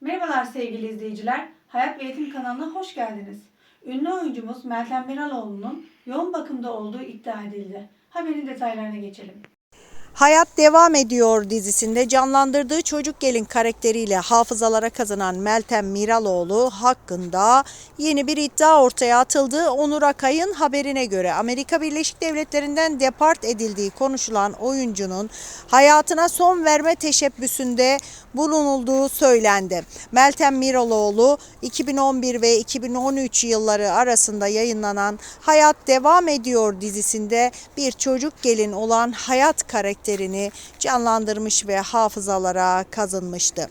Merhabalar sevgili izleyiciler. Hayat ve Eğitim kanalına hoş geldiniz. Ünlü oyuncumuz Meltem Miraloğlu'nun yoğun bakımda olduğu iddia edildi. Haberin detaylarına geçelim. Hayat Devam Ediyor dizisinde canlandırdığı çocuk gelin karakteriyle hafızalara kazanan Meltem Miraloğlu hakkında yeni bir iddia ortaya atıldı. Onur Akay'ın haberine göre Amerika Birleşik Devletleri'nden depart edildiği konuşulan oyuncunun hayatına son verme teşebbüsünde bulunulduğu söylendi. Meltem Miraloğlu 2011 ve 2013 yılları arasında yayınlanan Hayat Devam Ediyor dizisinde bir çocuk gelin olan Hayat karakterini canlandırmış ve hafızalara kazınmıştı.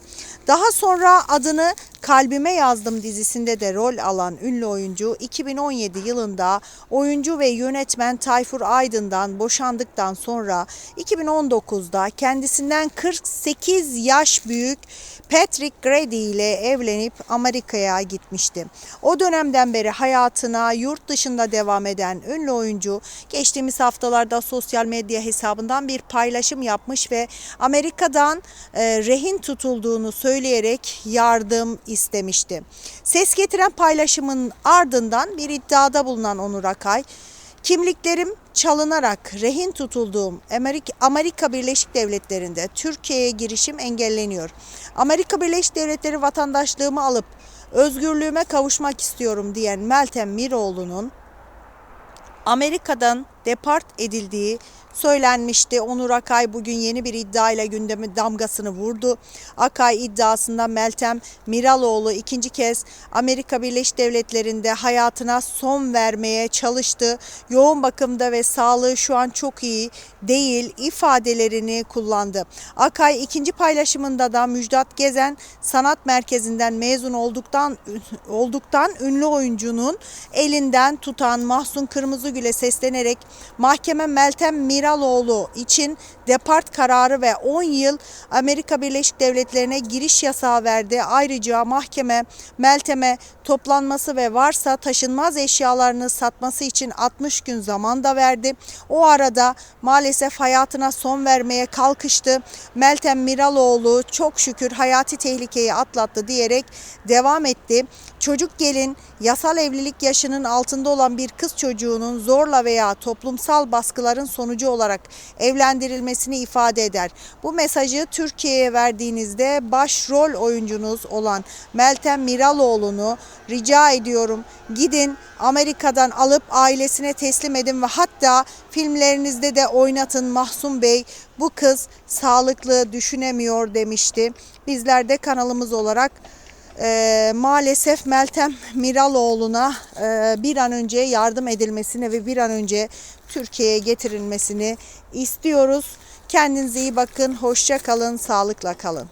Daha sonra adını Kalbime Yazdım dizisinde de rol alan ünlü oyuncu 2017 yılında oyuncu ve yönetmen Tayfur Aydın'dan boşandıktan sonra 2019'da kendisinden 48 yaş büyük Patrick Grady ile evlenip Amerika'ya gitmişti. O dönemden beri hayatına yurt dışında devam eden ünlü oyuncu geçtiğimiz haftalarda sosyal medya hesabından bir paylaşım yapmış ve Amerika'dan e, rehin tutulduğunu söyleyerek yardım istemişti. Ses getiren paylaşımın ardından bir iddiada bulunan Onur Akay, Kimliklerim çalınarak rehin tutulduğum Amerika, Birleşik Devletleri'nde Türkiye'ye girişim engelleniyor. Amerika Birleşik Devletleri vatandaşlığımı alıp özgürlüğüme kavuşmak istiyorum diyen Meltem Miroğlu'nun Amerika'dan depart edildiği söylenmişti. Onur Akay bugün yeni bir iddiayla gündeme damgasını vurdu. Akay iddiasında Meltem Miraloğlu ikinci kez Amerika Birleşik Devletleri'nde hayatına son vermeye çalıştı. Yoğun bakımda ve sağlığı şu an çok iyi değil ifadelerini kullandı. Akay ikinci paylaşımında da Müjdat Gezen Sanat Merkezi'nden mezun olduktan olduktan ünlü oyuncunun elinden tutan Mahsun Kırmızıgül'e seslenerek mahkeme Meltem Miraloğlu için depart kararı ve 10 yıl Amerika Birleşik Devletleri'ne giriş yasağı verdi. Ayrıca mahkeme Meltem'e toplanması ve varsa taşınmaz eşyalarını satması için 60 gün zaman da verdi. O arada maalesef hayatına son vermeye kalkıştı. Meltem Miraloğlu çok şükür hayati tehlikeyi atlattı diyerek devam etti. Çocuk gelin yasal evlilik yaşının altında olan bir kız çocuğunun zorla veya toplumsal baskıların sonucu olarak evlendirilmesini ifade eder. Bu mesajı Türkiye'ye verdiğinizde başrol oyuncunuz olan Meltem Miraloğlu'nu rica ediyorum gidin Amerika'dan alıp ailesine teslim edin ve hatta filmlerinizde de oynatın Mahsun Bey bu kız sağlıklı düşünemiyor demişti. Bizler de kanalımız olarak e, maalesef Meltem Miraloğlu'na e, bir an önce yardım edilmesini ve bir an önce Türkiye'ye getirilmesini istiyoruz. Kendinize iyi bakın, hoşça kalın, sağlıkla kalın.